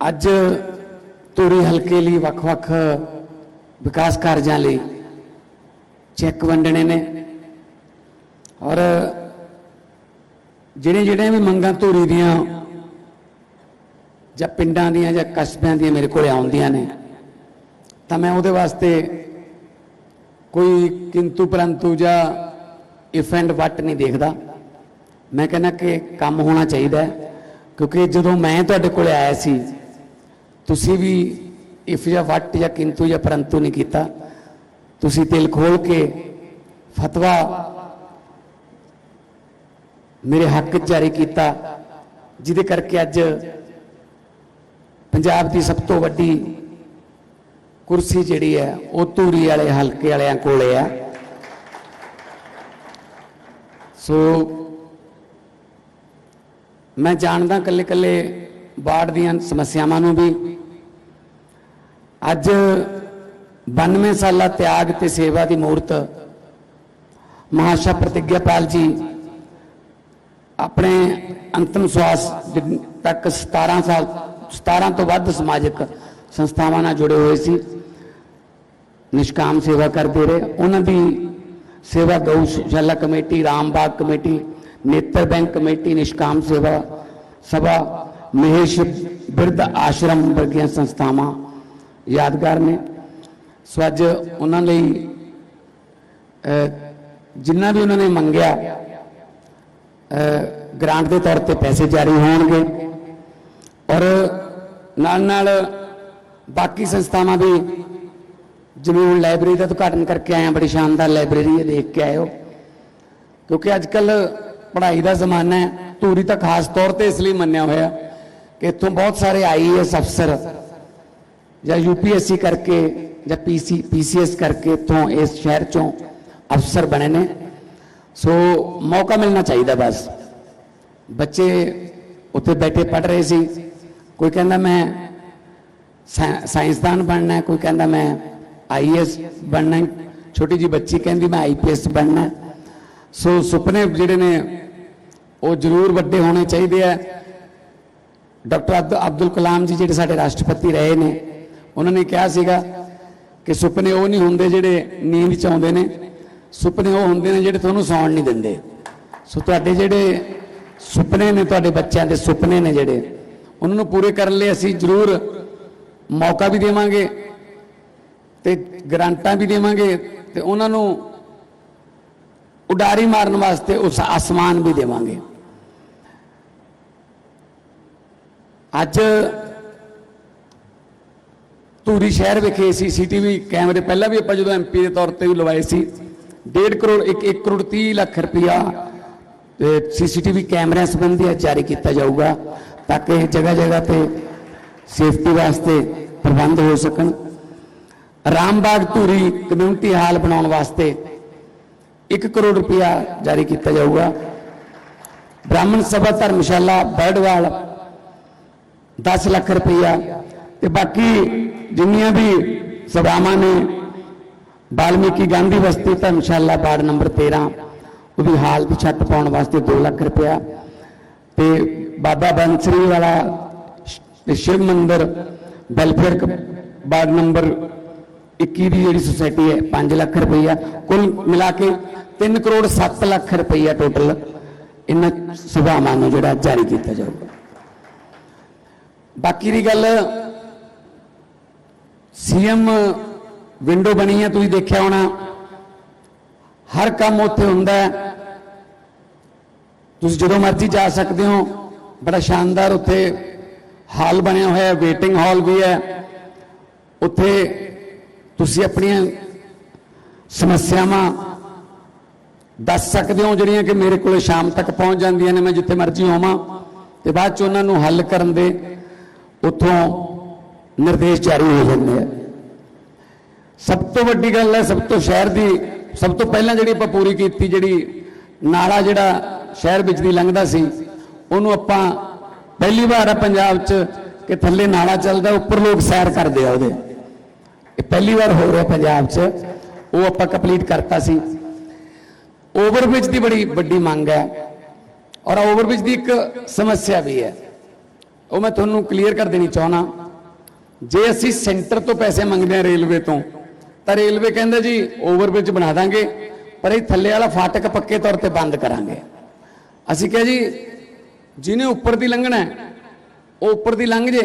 ਅੱਜ ਧੂਰੀ ਹਲਕੇ ਲਈ ਵੱਖ-ਵੱਖ ਵਿਕਾਸ ਕਾਰਜਾਂ ਲਈ ਚੈੱਕ ਵੰਡਣੇ ਨੇ। ਔਰ ਜਿਹੜੇ ਜਿਹੜੇ ਵੀ ਮੰਗਾਂ ਧੂਰੀ ਦੀਆਂ ਜਾਂ ਪਿੰਡਾਂ ਦੀਆਂ ਜਾਂ ਕਸਬਿਆਂ ਦੀਆਂ ਮੇਰੇ ਕੋਲੇ ਆਉਂਦੀਆਂ ਨੇ, ਤਾਂ ਮੈਂ ਉਹਦੇ ਵਾਸਤੇ ਕੋਈ ਕਿੰਤੂ ਪਰੰਤੂ ਜਾਂ ਇਫ ਐਂਡ ਵਟ ਨਹੀਂ ਦੇਖਦਾ। ਮੈਂ ਕਹਿੰਦਾ ਕਿ ਕੰਮ ਹੋਣਾ ਚਾਹੀਦਾ ਕਿਉਂਕਿ ਜਦੋਂ ਮੈਂ ਤੁਹਾਡੇ ਕੋਲੇ ਆਇਆ ਸੀ ਤੁਸੀਂ ਵੀ ਇਫ ਜਾਂ ਵਟ ਜਾਂ ਕਿੰਤੂ ਜਾਂ ਪਰੰਤੂ ਨਹੀਂ ਕੀਤਾ। ਤੁਸੀਂ ਦਿਲ ਖੋਲ ਕੇ ਫਤਵਾ ਮੇਰੇ ਹੱਕ 'ਚ ਜਾਰੀ ਕੀਤਾ, ਜਿਹਦੇ ਕਰਕੇ ਅੱਜ ਪੰਜਾਬ ਦੀ ਸਭ ਤੋਂ ਵੱਡੀ ਕੁਰਸੀ ਜਿਹੜੀ ਹੈ, ਉਹ ਧੂਰੀ ਵਾਲੇ, ਹਲਕੇ ਵਾਲਿਆਂ ਕੋਲੇ ਆ ਸੋ ਮੈਂ ਜਾਣਦਾ ਕੱਲੇ ਕੱਲੇ ਬਾੜ ਦੀਆਂ ਸਮੱਸਿਆਵਾਂ ਨੂੰ ਵੀ ਅੱਜ 92 ਸਾਲਾ ਤਿਆਗ ਤੇ ਸੇਵਾ ਦੀ ਮੂਰਤ ਮਹਾਸ਼ਾ ਪ੍ਰਤਿਗਿਆਪਾਲ ਜੀ ਆਪਣੇ ਅੰਤਮ ਸਵਾਸ ਤੱਕ 17 ਸਾਲ 17 ਤੋਂ ਵੱਧ ਸਮਾਜਿਕ ਸੰਸਥਾਵਾਂ ਨਾਲ ਜੁੜੇ ਹੋਏ ਸੀ। ਨਿਸ਼ਕਾਮ ਸੇਵਾ ਕਰਦੇ ਰਹੇ। ਉਹਨਾਂ ਦੀ ਸੇਵਾ ਗਊਸ਼ਾਲਾ ਕਮੇਟੀ ਰਾਮਬਾਗ ਕਮੇਟੀ, ਨੇਤਰ ਬੈਂਕ ਕਮੇਟੀ, ਨਿਸ਼ਕਾਮ ਸੇਵਾ ਸਭਾ, ਮਹੇਸ਼ ਬਿਰਧ ਆਸ਼ਰਮ ਵਰਗੀਆਂ ਸੰਸਥਾਵਾਂ ਯਾਦਗਾਰ ਨੇ। ਸੋ ਅੱਜ ਉਹਨਾਂ ਲਈ ਜਿੰਨਾ ਵੀ ਉਹਨਾਂ ਨੇ ਮੰਗਿਆ ਅਹ, ਗ੍ਰਾਂਟ ਦੇ ਤੌਰ ਤੇ ਪੈਸੇ ਜਾਰੀ ਹੋਣਗੇ। ਔਰ ਨਾਲ ਨਾਲ ਬਾਕੀ ਸੰਸਥਾਵਾਂ ਵੀ ਜਿਵੇਂ ਹੁਣ ਲਾਇਬ੍ਰੇਰੀ ਦਾ ਉਦਘਾਟਨ ਕਰਕੇ ਆਇਆ ਬੜੀ ਸ਼ਾਨਦਾਰ ਲਾਇਬ੍ਰੇਰੀ ਹੈ ਦੇਖ ਕੇ ਆਇਓ। ਕਿਉਂਕਿ ਅੱਜ ਕੱਲ ਪੜ੍ਹਾਈ ਦਾ ਜ਼ਮਾਨਾ ਹੈ ਧੂਰੀ ਤਾਂ ਖਾਸ ਤੌਰ ਤੇ ਇਸ ਲਈ ਮੰਨਿਆ ਹੋਇਆ ਕਿ ਇੱਥੋਂ ਬਹੁਤ ਸਾਰੇ ਆਈਏਐਸ ਅਫਸਰ ਜਾਂ ਯੂਪੀਐਸਸੀ ਕਰਕੇ ਜਾਂ ਪੀਸੀ ਪੀਸੀਐਸ ਕਰਕੇ ਇੱਥੋਂ ਇਸ ਸ਼ਹਿਰ ਚੋਂ ਅਫਸਰ ਬਣੇ ਨੇ। ਸੋ ਮੌਕਾ ਮਿਲਣਾ ਚਾਹੀਦਾ ਬਸ। ਬੱਚੇ ਉੱਥੇ ਬੈਠੇ ਪੜ੍ਹ ਰਹੇ ਸੀ। ਕੋਈ ਕਹਿੰਦਾ ਮੈਂ ਸਾਇ- ਸਾਇੰਸਦਾਨ ਬਣਨਾ ਕੋਈ ਕਹਿੰਦਾ ਮੈਂ ਆਈਐਸ ਬਣਨਾ ਛੋਟੀ ਜੀ ਬੱਚੀ ਕਹਿੰਦੀ ਮੈਂ ਆਈਪੀਐਸ ਬਣਨਾ ਸੋ ਸੁਪਨੇ ਜਿਹੜੇ ਨੇ ਉਹ ਜ਼ਰੂਰ ਵੱਡੇ ਹੋਣੇ ਚਾਹੀਦੇ ਆ। ਡਾਕਟਰ ਅਬਦ- ਅਬਦੁਲ ਕਲਾਮ ਜੀ ਜਿਹੜੇ ਸਾਡੇ ਰਾਸ਼ਟਰਪਤੀ ਰਹੇ ਨੇ ਉਹਨਾਂ ਨੇ ਕਿਹਾ ਸੀਗਾ ਕਿ ਸੁਪਨੇ ਉਹ ਨਹੀਂ ਹੁੰਦੇ ਜਿਹੜੇ ਨੀਂਦ ਚ ਆਉਂਦੇ ਨੇ। ਸੁਪਨੇ ਉਹ ਹੁੰਦੇ ਨੇ ਜਿਹੜੇ ਤੁਹਾਨੂੰ ਸੌਣ ਨਹੀਂ ਦਿੰਦੇ। ਸੋ ਤੁਹਾਡੇ ਜਿਹੜੇ ਸੁਪਨੇ ਨੇ, ਤੁਹਾਡੇ ਬੱਚਿਆਂ ਦੇ ਸੁਪਨੇ ਨੇ ਜਿਹੜੇ, ਉਹਨਾਂ ਨੂੰ ਪੂਰੇ ਕਰਨ ਲਈ ਅਸੀਂ ਜ਼ਰੂਰ ਮੌਕਾ ਵੀ ਦੇਵਾਂਗੇ ਤੇ ਗਰੰਟਾਂ ਵੀ ਦੇਵਾਂਗੇ ਤੇ ਉਹਨਾਂ ਨੂੰ ਉਡਾਰੀ ਮਾਰਨ ਵਾਸਤੇ ਉਸ ਆਸਮਾਨ ਵੀ ਦੇਵਾਂਗੇ। ਅੱਜ ਧੂਰੀ ਸ਼ਹਿਰ ਵਿਖੇ ਸੀਸੀਟੀਵੀ ਕੈਮਰੇ ਪਹਿਲਾਂ ਵੀ ਆਪਾਂ ਜਦੋਂ ਐਮਪੀ ਦੇ ਤੌਰ ਤੇ ਵੀ ਲਵਾਏ ਸੀ 1.5 ਕਰੋੜ 1 1 ਕਰੋੜ 30 ਲੱਖ ਰੁਪਇਆ ਸੀਸੀਟੀਵੀ ਕੈਮਰਿਆਂ ਸੰਬੰਧੀ ਜਾਰੀ ਕੀਤਾ ਜਾਊਗਾ ਤਾਂ ਕਿ ਜਗ੍ਹਾ ਜਗ੍ਹਾ ਤੇ ਸੇਫਟੀ ਵਾਸਤੇ ਪ੍ਰਬੰਧ ਹੋ ਸਕਣ। ਰਾਮਬਾਗ ਧੂਰੀ ਕਮਿਊਨਿਟੀ ਹਾਲ ਬਣਾਉਣ ਵਾਸਤੇ 1 ਕਰੋੜ ਰੁਪਇਆ ਜਾਰੀ ਕੀਤਾ ਜਾਊਗਾ। ਬ੍ਰਾਹਮਣ ਸਭਾ ਧਰਮਸ਼ਾਲਾ ਬਰਡਵਾਲ 10 ਲੱਖ ਰੁਪਇਆ ਤੇ ਬਾਕੀ ਜਿੰਨੀਆਂ ਵੀ ਸਭਾਵਾਂ ਨੇ, ਬਾਲਮੀਕੀ ਗਾਂਧੀ ਬਸਤੀ ਧਰਮਸ਼ਾਲਾ ਵਾਰਡ ਨੰਬਰ 13 ਉਹਦੀ ਹਾਲ ਦੀ ਛੱਤ ਪਾਉਣ ਵਾਸਤੇ 2 ਲੱਖ ਰੁਪਇਆ। ਤੇ ਬਾਬਾ ਬੰਸਰੀ ਵਾਲਾ ਸ਼ਿਵ ਮੰਦਿਰ, ਵੈਲਫੇਅਰ ਵਾਰਡ ਨੰਬਰ 21 ਦੀ ਜਿਹੜੀ ਸੁਸਾਇਟੀ ਹੈ 5 ਲੱਖ ਰੁਪਈਆ ਕੁੱਲ ਮਿਲਾ ਕੇ 3 ਕਰੋੜ 7 ਲੱਖ ਰੁਪਈਆ ਟੋਟਲ ਇਹਨਾਂ ਸਭਾਵਾਂ ਨੂੰ ਜਿਹੜਾ ਜਾਰੀ ਕੀਤਾ ਜਾਊਗਾ। ਬਾਕੀ ਦੀ ਗੱਲ ਸੀਐਮ ਵਿੰਡੋ ਬਣੀ ਹੈ ਤੁਸੀਂ ਦੇਖਿਆ ਹੋਣਾ। ਹਰ ਕੰਮ ਉੱਥੇ ਹੁੰਦਾ ਹੈ। ਤੁਸੀਂ ਜਦੋਂ ਮਰਜ਼ੀ ਜਾ ਸਕਦੇ ਹੋ। ਬੜਾ ਸ਼ਾਨਦਾਰ ਉੱਥੇ ਹਾਲ ਬਣਿਆ ਹੋਇਆ ਹੈ, ਵੇਟਿੰਗ ਹਾਲ ਵੀ ਹੈ। ਉੱਥੇ ਤੁਸੀਂ ਆਪਣੀਆਂ ਸਮੱਸਿਆਵਾਂ ਦੱਸ ਸਕਦੇ ਹੋ, ਜਿਹੜੀਆਂ ਕਿ ਮੇਰੇ ਕੋਲੇ ਸ਼ਾਮ ਤੱਕ ਪਹੁੰਚ ਜਾਂਦੀਆਂ ਨੇ, ਮੈਂ ਜਿੱਥੇ ਮਰਜ਼ੀ ਹੋਵਾਂ ਤੇ ਬਾਅਦ ਚ ਉਹਨਾਂ ਨੂੰ ਹੱਲ ਕਰਨ ਦੇ ਉੱਥੋਂ ਨਿਰਦੇਸ਼ ਜਾਰੀ ਹੋ ਜਾਂਦੇ ਆ। ਸਭ ਤੋਂ ਵੱਡੀ ਗੱਲ ਹੈ, ਸਭ ਤੋਂ ਸ਼ਹਿਰ ਦੀ, ਸਭ ਤੋਂ ਪਹਿਲਾਂ ਜਿਹੜੀ ਆਪਾਂ ਪੂਰੀ ਕੀਤੀ, ਜਿਹੜੀ ਨਾਲਾ ਜਿਹੜਾ ਸ਼ਹਿਰ ਵਿੱਚ ਦੀ ਲੰਘਦਾ ਸੀ, ਉਹਨੂੰ ਆਪਾਂ ਪਹਿਲੀ ਵਾਰ ਆ ਪੰਜਾਬ 'ਚ ਕਿ ਥੱਲੇ ਨਾਲਾ ਚੱਲਦਾ, ਉੱਪਰ ਲੋਕ ਸੈਰ ਕਰਦੇ ਆ ਉਹਦੇ। ਇਹ ਪਹਿਲੀ ਵਾਰ ਹੋ ਰਿਹਾ ਪੰਜਾਬ 'ਚ, ਉਹ ਆਪਾਂ ਕੰਪਲੀਟ ਕਰਤਾ ਸੀ। ਓਵਰਬ੍ਰਿਜ ਦੀ ਬੜੀ ਵੱਡੀ ਮੰਗ ਹੈ ਔਰ ਓਵਰਬ੍ਰਿਜ ਦੀ ਇੱਕ ਸਮੱਸਿਆ ਵੀ ਹੈ। ਉਹ ਮੈਂ ਤੁਹਾਨੂੰ ਕਲੀਅਰ ਕਰ ਦੇਣੀ ਚਾਹਣਾ ਜੇ ਅਸੀਂ ਸੈਂਟਰ ਤੋਂ ਪੈਸੇ ਮੰਗਦੇ ਹਾਂ ਰੇਲਵੇ ਤੋਂ ਤਾਂ ਰੇਲਵੇ ਕਹਿੰਦਾ ਜੀ ਓਵਰਬ੍ਰਿਜ ਬਣਾ ਦਾਂਗੇ ਪਰ ਇਹ ਥੱਲੇ ਵਾਲਾ ਫਾਟਕ ਪੱਕੇ ਤੌਰ ਤੇ ਬੰਦ ਕਰਾਂਗੇ। ਅਸੀਂ ਕਿਹਾ ਜੀ ਜਿਹਨੇ ਉੱਪਰ ਦੀ ਲੰਘਣਾ ਹੈ, ਉਹ ਉੱਪਰ ਦੀ ਲੰਘ ਜੇ।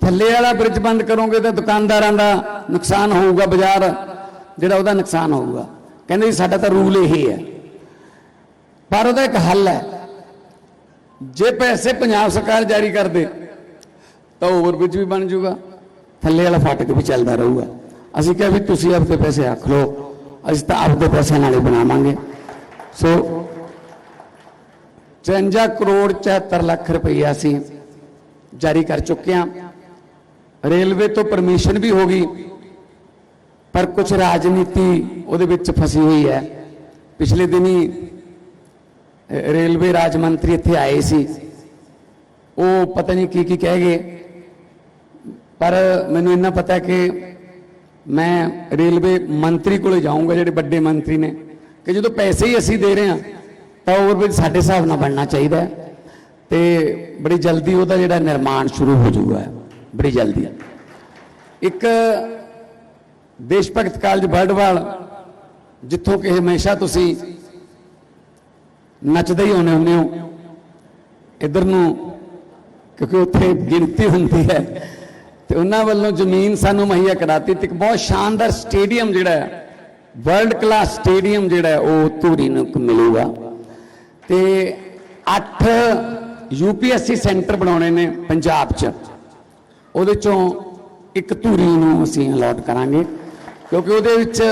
ਥੱਲੇ ਵਾਲਾ ਬ੍ਰਿਜ ਬੰਦ ਕਰੋਗੇ ਤਾਂ ਦੁਕਾਨਦਾਰਾਂ ਦਾ ਨੁਕਸਾਨ ਹੋਊਗਾ ਬਾਜ਼ਾਰ ਜਿਹੜਾ ਉਹਦਾ ਨੁਕਸਾਨ ਹੋਊਗਾ। ਕਹਿੰਦੇ ਜੀ ਸਾਡਾ ਤਾਂ ਰੂਲ ਇਹੀ ਹੈ। ਪਰ ਉਹਦਾ ਇੱਕ ਹੱਲ ਹੈ ਜੇ ਪੈਸੇ ਪੰਜਾਬ ਸਰਕਾਰ ਜਾਰੀ ਕਰਦੇ ਤਾਂ ਓਵਰਬ੍ਰਿਜ ਵੀ ਬਣ ਜਾਊਗਾ ਥੱਲੇ ਵਾਲਾ ਫਾਟਕ ਵੀ ਚੱਲਦਾ ਰਹੂਗਾ। ਅਸੀਂ ਕਿਹਾ ਵੀ ਤੁਸੀਂ ਆਪਦੇ ਪੈਸੇ ਰੱਖ ਲਓ, ਅਸੀਂ ਤਾਂ ਆਪਦੇ ਪੈਸੇ ਨਾਲ ਹੀ ਬਣਾਵਾਂਗੇ। ਸੋ 53 ਕਰੋੜ 74 ਲੱਖ ਰੁਪਈਆ ਅਸੀਂ ਜਾਰੀ ਕਰ ਚੁੱਕੇ ਹਾਂ। ਰੇਲਵੇ ਤੋਂ ਪਰਮਿਸ਼ਨ ਵੀ ਹੋ ਗਈ, ਪਰ ਕੁਝ ਰਾਜਨੀਤੀ ਉਹਦੇ ਵਿੱਚ ਫਸੀ ਹੋਈ ਹੈ। ਪਿਛਲੇ ਦਿਨੀ ਰੇਲਵੇ ਰਾਜ ਮੰਤਰੀ ਇੱਥੇ ਆਏ ਸੀ। ਉਹ ਪਤਾ ਨਹੀਂ ਕੀ ਕੀ ਕਹਿ ਗਏ, ਪਰ ਮੈਨੂੰ ਇੰਨਾ ਪਤਾ ਕਿ ਮੈਂ ਰੇਲਵੇ ਮੰਤਰੀ ਕੋਲੇ ਜਾਊਂਗਾ, ਜਿਹੜੇ ਵੱਡੇ ਮੰਤਰੀ ਨੇ, ਕਿ ਜਦੋਂ ਪੈਸੇ ਹੀ ਅਸੀਂ ਦੇ ਰਹੇ ਹਾਂ, ਤਾਂ ਓਵਰਬ੍ਰਿਜ ਸਾਡੇ ਹਿਸਾਬ ਨਾਲ ਬਣਨਾ ਚਾਹੀਦਾ ਹੈ। ਤੇ ਬੜੀ ਜਲਦੀ ਉਹਦਾ ਜਿਹੜਾ ਨਿਰਮਾਣ ਸ਼ੁਰੂ ਹੋ ਜਾਊਗਾ, ਬੜੀ ਜਲਦੀ। ਇੱਕ ਦੇਸ਼ ਭਗਤ ਕਾਲਜ ਬਰਡਵਾਲ ਜਿੱਥੋਂ ਕਿ ਹਮੇਸ਼ਾ ਤੁਸੀਂ ਨੱਚਦੇ ਹੀ ਆਉਂਦੇ ਹੁੰਦੇ ਹੋ, ਇਧਰ ਨੂੰ, ਕਿਉਂਕਿ ਉੱਥੇ ਗਿਣਤੀ ਹੁੰਦੀ ਹੈ ਤੇ ਉਹਨਾਂ ਵੱਲੋਂ ਜ਼ਮੀਨ ਸਾਨੂੰ ਮੁਹੱਈਆ ਕਰਾਤੀ ਤੇ ਇੱਕ ਬਹੁਤ ਸ਼ਾਨਦਾਰ ਸਟੇਡੀਅਮ ਜਿਹੜਾ ਹੈ ਵਰਲਡ ਕਲਾਸ ਸਟੇਡੀਅਮ ਜਿਹੜਾ ਉਹ ਧੂਰੀ ਨੂੰ ਕ- ਮਿਲੂਗਾ। ਤੇ 8 ਯੂਪੀਐਸਸੀ ਸੈਂਟਰ ਬਣਾਉਣੇ ਨੇ ਪੰਜਾਬ 'ਚ। ਉਹਦੇ ਚੋਂ ਇੱਕ ਧੂਰੀ ਨੂੰ ਅਸੀਂ ਅਲਾਟ ਕਰਾਂਗੇ, ਕਿਉਂਕਿ ਉਹਦੇ ਵਿੱਚ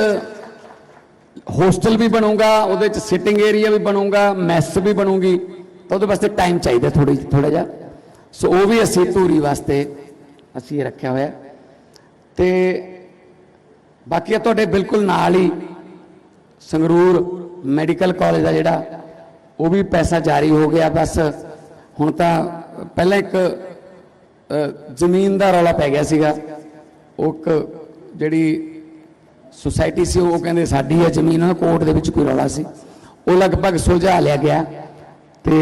ਹੋਸਟਲ ਵੀ ਬਣੂਗਾ, ਉਹਦੇ ਵਿੱਚ ਸਿਟਿੰਗ ਏਰੀਆ ਵੀ ਬਣੂਗਾ ਮੈਸ ਵੀ ਬਣੂਗੀ। ਤਾਂ ਉਹਦੇ ਵਾਸਤੇ ਟਾਈਮ ਚਾਹੀਦਾ ਥੋੜੀ ਥੋੜਾ ਜਿਹਾ। ਸੋ ਉਹ ਵੀ ਅਸੀਂ ਧੂਰੀ ਵਾਸਤੇ ਅਸੀਂ ਇਹ ਰੱਖਿਆ ਹੋਇਆ। ਤੇ ਬਾਕੀ ਤੁਹਾਡੇ ਬਿਲਕੁਲ ਨਾਲ ਹੀ ਸੰਗਰੂਰ ਮੈਡੀਕਲ ਕਾਲਜ ਦਾ ਜਿਹੜਾ, ਉਹ ਵੀ ਪੈਸਾ ਜਾਰੀ ਹੋ ਗਿਆ ਬਸ। ਹੁਣ ਤਾਂ ਪਹਿਲਾਂ ਇੱਕ ਜ਼ਮੀਨ ਦਾ ਰੌਲਾ ਪੈ ਗਿਆ ਸੀਗਾ। ਉਹ ਇੱਕ ਜਿਹੜੀ ਸੁਸਾਇਟੀ ਸੀ, ਉਹ ਕਹਿੰਦੇ ਸਾਡੀ ਹੈ ਜ਼ਮੀਨ ਉਹ ਕੋਰਟ ਦੇ ਵਿੱਚ ਕੋਈ ਰੌਲਾ ਸੀ। ਉਹ ਲਗਭਗ ਸੁਲਝਾ ਲਿਆ ਗਿਆ। ਤੇ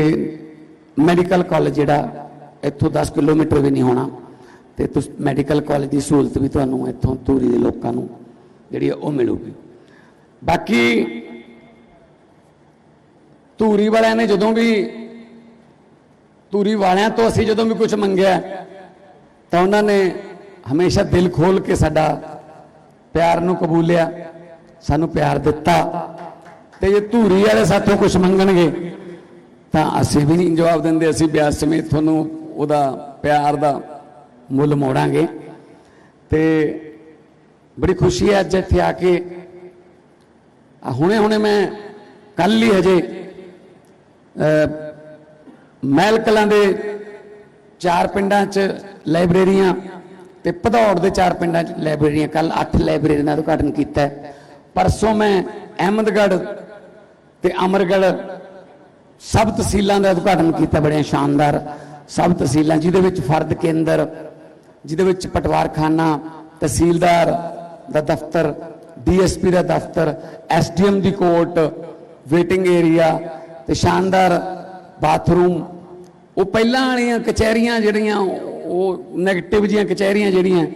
ਮੈਡੀਕਲ ਕਾਲਜ ਜਿਹੜਾ, ਇੱਥੋਂ 10 ਕਿਲੋਮੀਟਰ ਵੀ ਨਹੀਂ ਹੋਣਾ। ਤੇ ਤੁਸ ਮੈਡੀਕਲ ਕਾਲਜ ਦੀ ਸਹੂਲਤ ਵੀ ਤੁਹਾਨੂੰ ਇੱਥੋਂ ਧੂਰੀ ਦੇ ਲੋਕਾਂ ਨੂੰ ਜਿਹੜੀ ਹੈ ਉਹ ਮਿਲੂਗੀ। ਬਾਕੀ ਧੂਰੀ ਵਾਲਿਆਂ ਨੇ ਜਦੋਂ ਵੀ ਧੂਰੀ ਵਾਲਿਆਂ ਤੋਂ ਅਸੀਂ ਜਦੋਂ ਵੀ ਕੁਝ ਮੰਗਿਆ, ਤਾਂ ਉਹਨਾਂ ਨੇ ਹਮੇਸ਼ਾ ਦਿਲ ਖੋਲ ਕੇ ਸਾਡਾ ਪਿਆਰ ਨੂੰ ਕਬੂਲਿਆ, ਸਾਨੂੰ ਪਿਆਰ ਦਿੱਤਾ। ਤੇ ਜੇ ਧੂਰੀ ਵਾਲੇ ਸਾਥੋਂ ਕੁਝ ਮੰਗਣਗੇ, ਤਾਂ ਅਸੀਂ ਵੀ ਨਹੀਂ ਜਵਾਬ ਦਿੰਦੇ, ਅਸੀਂ ਬਿਆਸ ਸਮੇਤ ਤੁਹਾਨੂੰ ਉਹਦਾ ਪਿਆਰ ਦਾ ਮੁੱਲ ਮੋੜਾਂਗੇ। ਤੇ ਬੜੀ ਖੁਸ਼ੀ ਹੈ ਅੱਜ ਇੱਥੇ ਆ ਕੇ। ਹੁਣੇ ਹੁਣੇ ਮੈਂ ਕੱਲ ਹੀ ਹਜੇ ਮਹਿਲ ਕਲਾਂ ਦੇ ਚਾਰ ਪਿੰਡਾਂ 'ਚ ਲਾਇਬ੍ਰੇਰੀਆਂ ਤੇ ਭਦੌੜ ਦੇ ਚਾਰ ਪਿੰਡਾਂ 'ਚ ਲਾਇਬ੍ਰੇਰੀਆਂ ਕੱਲ 8 ਲਾਇਬ੍ਰੇਰੀਆਂ ਦਾ ਉਦਘਾਟਨ ਕੀਤਾ ਪਰਸੋਂ ਮੈਂ ਅਹਿਮਦਗੜ੍ਹ ਤੇ ਅਮਰਗੜ੍ਹ ਸਭ ਤਹਿਸੀਲਾਂ ਦਾ ਉਦਘਾਟਨ ਕੀਤਾ, ਬੜੀਆਂ ਸ਼ਾਨਦਾਰ ਸਭ ਤਹਿਸੀਲਾਂ, ਜਿਹਦੇ ਵਿੱਚ ਫਰਦ ਕੇਂਦਰ ਜਿਹਦੇ ਵਿੱਚ ਪਟਵਾਰਖਾਨਾ, ਤਹਿਸੀਲਦਾਰ ਦਾ ਦਫ਼ਤਰ, ਡੀਐਸਪੀ ਦਾ ਦਫ਼ਤਰ, ਐਸਡੀਐਮ ਦੀ ਕੋਰਟ, ਵੇਟਿੰਗ ਏਰੀਆ ਤੇ ਸ਼ਾਨਦਾਰ ਬਾਥਰੂਮ। ਉਹ ਪਹਿਲਾਂ ਵਾਲੀਆਂ ਕਚਹਿਰੀਆਂ ਜਿਹੜੀਆਂ, ਉਹ 네ਗੇਟਿਵ ਜੀਆਂ ਕਚਹਿਰੀਆਂ ਜਿਹੜੀਆਂ,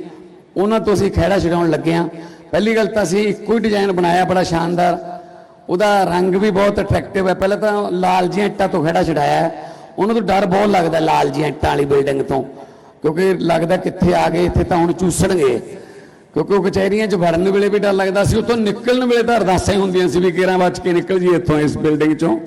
ਉਹਨਾਂ ਤੋਂ ਅਸੀਂ ਖਹਿੜਾ ਛਡਾਉਣ ਲੱਗੇ ਹਾਂ। ਪਹਿਲੀ ਗੱਲ ਤਾਂ ਅਸੀਂ ਇੱਕੋ ਹੀ ਡਿਜ਼ਾਈਨ ਬਣਾਇਆ, ਬੜਾ ਸ਼ਾਨਦਾਰ। ਉਹਦਾ ਰੰਗ ਵੀ ਬਹੁਤ ਅਟਰੈਕਟਿਵ ਹੈ। ਪਹਿਲਾਂ ਤਾਂ ਲਾਲ ਜੀਆਂ ਇੱਟਾਂ ਤੋਂ ਖਹਿੜਾ ਛਡਾਇਆ ਹੈ। ਉਹਨਾਂ ਤੋਂ ਡਰ ਬਹੁਤ ਲੱਗਦਾ ਲਾਲ ਜੀਆਂ ਇੱਟਾਂ ਵਾਲੀ ਬਿਲਡਿੰਗ ਤੋਂ। ਕਿਉਂਕਿ ਲੱਗਦਾ ਕਿੱਥੇ ਆ ਗਏ, ਇੱਥੇ ਤਾਂ ਹੁਣ ਚੂਸਣਗੇ। ਕਿਉਂਕਿ ਉਹ ਕਚਹਿਰੀਆਂ 'ਚ ਵੜਨ ਵੇਲੇ ਵੀ ਡਰ ਲੱਗਦਾ ਸੀ, ਉੱਥੋਂ ਨਿਕਲਣ ਵੇਲੇ ਤਾਂ ਅਰਦਾਸਾਂ ਹੀ ਹੁੰਦੀਆਂ ਸੀ ਵੀ ਕਿਹੜਾ ਬਚ ਕੇ ਨਿਕਲ ਜੀ ਇੱਥੋਂ ਇਸ ਬਿਲਡਿੰਗ 'ਚੋਂ।